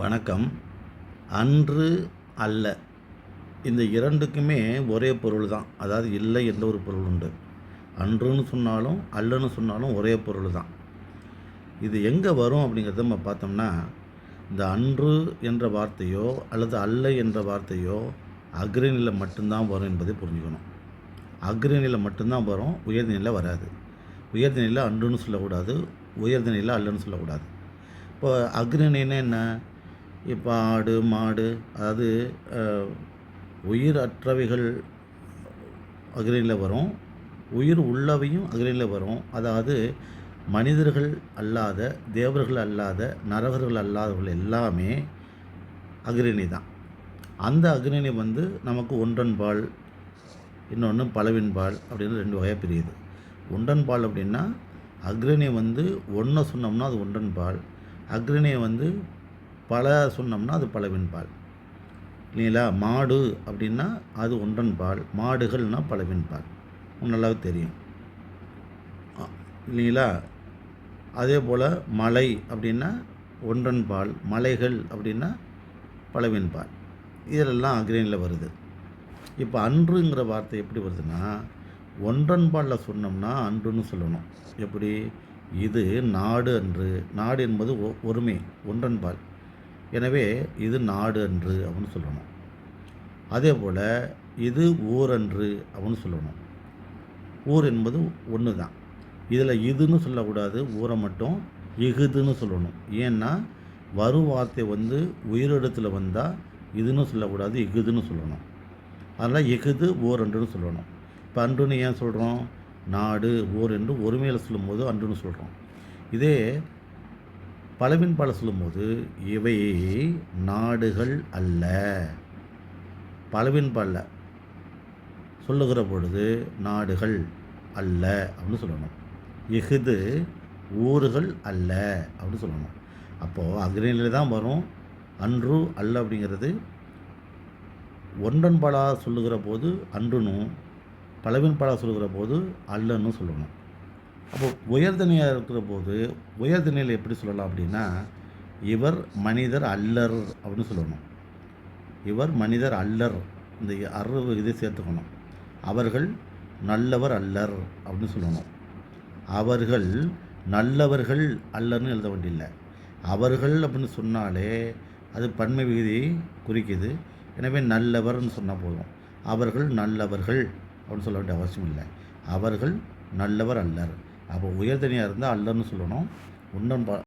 வணக்கம். அன்று அல்ல. இந்த இரண்டுக்குமே ஒரே பொருள் தான் அதாவது இல்லை என்ற ஒரு பொருள் உண்டு. அன்றுன்னு சொன்னாலும் அல்லன்னு சொன்னாலும் ஒரே பொருள் தான் இது எங்கே வரும் அப்படிங்கிறத நம்ம பார்த்தோம்னா இந்த அன்று என்ற வார்த்தையோ அல்லது அல்ல என்ற வார்த்தையோ அக்ரணியில் மட்டும்தான் வரும் என்பதை புரிஞ்சுக்கணும். அக்ரணியில் மட்டும்தான் வரும் உயர்நிலை வராது. உயர்நிலையில் அன்றுன்னு சொல்லக்கூடாது உயர்நிலையில் அல்லன்னு சொல்லக்கூடாது. இப்போ அக்ரணின்னா என்ன? இப்போ ஆடு மாடு அதாவது உயிர் அற்றவைகள் அக்னியில் வரும். உயிர் உள்ளவையும் அக்னியில் வரும். அதாவது மனிதர்கள் அல்லாத தேவர்கள் அல்லாத நரகர்கள் அல்லாதவர்கள் எல்லாமே அக்ரிணி தான். அந்த அக்ரிணி வந்து நமக்கு ஒன்றன்பால் இன்னொன்று பலவின்பால் அப்படின்னு ரெண்டு வகையாக பிரியுது. ஒன்றன்பால் அப்படின்னா அக்ரிணி வந்து ஒன்றை சொன்னோம்னா அது ஒன்றன்பால். அக்ரிணியை வந்து பல சொன்னோம்னா அது பலவின்பால் இல்லைங்களா? மாடு அப்படின்னா அது ஒன்றன்பால் மாடுகள்னால் பலவின்பால் நல்லாவே தெரியும். இல்லைங்களா? அதே போல் மலை அப்படின்னா ஒன்றன்பால் மலைகள் அப்படின்னா பலவின்பால் இதிலெல்லாம் அக்ரேனில் வருது. இப்போ அன்றுங்கிற வார்த்தை எப்படி வருதுன்னா ஒன்றன்பாலில் சொன்னோம்னா அன்றுன்னு சொல்லணும். எப்படி? இது நாடு அன்று. நாடு என்பது ஒ- ஒருமை ஒன்றன்பால் எனவே இது நாடு அன்று அப்படின்னு சொல்லணும். அதே போல் இது ஊரன்று அப்படின்னு சொல்லணும். ஊர் என்பது ஒன்று தான் இதில் இதுன்னு சொல்லக்கூடாது ஊரை மட்டும் இகுதுன்னு சொல்லணும். ஏன்னா வரும் வார்த்தை வந்து உயிரிடத்தில் வந்தால் இதுன்னு சொல்லக்கூடாது இகுதுன்னு சொல்லணும். அதனால் இகுது ஓர் அன்றுன்னு சொல்லணும். இப்போ அன்றுன்னு ஏன் சொல்கிறோம் நாடு ஓர் என்று ஒருமையில் சொல்லும்போது அன்றுன்னு சொல்கிறோம் இதே பலவின் பல சொல்லும்போது இவை நாடுகள் அல்ல. பலவின் பல சொல்லுகிற பொழுது நாடுகள் அல்ல அப்படின்னு சொல்லணும். இஃது ஊர்கள் அல்ல அப்படின்னு சொல்லணும். அப்போது அக்னியில் தான் வரும். அன்று அல்ல அப்படிங்கிறது ஒன்றன்பலா சொல்லுகிற போது அன்றுனும் பலவின்பலா சொல்லுகிற போது அல்லன்னு சொல்லணும். அப்போ உயர்தனியாக இருக்கிற போது உயர்தனியில் எப்படி சொல்லலாம் அப்படின்னா இவர் மனிதர் அல்லர் அப்படின்னு சொல்லணும். இவர் மனிதர் அல்லர். இந்த அரு இதை சேர்த்துக்கணும். அவர்கள் நல்லவர் அல்லர் அப்படின்னு சொல்லணும். அவர்கள் நல்லவர்கள் அல்லர்னு எழுத வேண்டியில்லை. அவர்கள் அப்படின்னு சொன்னாலே அது பன்மை விகுதி குறிக்குது. எனவே நல்லவர்னு சொன்னால் போதும். அவர்கள் நல்லவர்கள் அப்படின்னு சொல்ல வேண்டிய அவசியம் இல்லை. அவர்கள் நல்லவர் அல்லர். அப்போ உயர்தனியாக இருந்தால் அல்லன்னு சொல்லணும். உன்னன்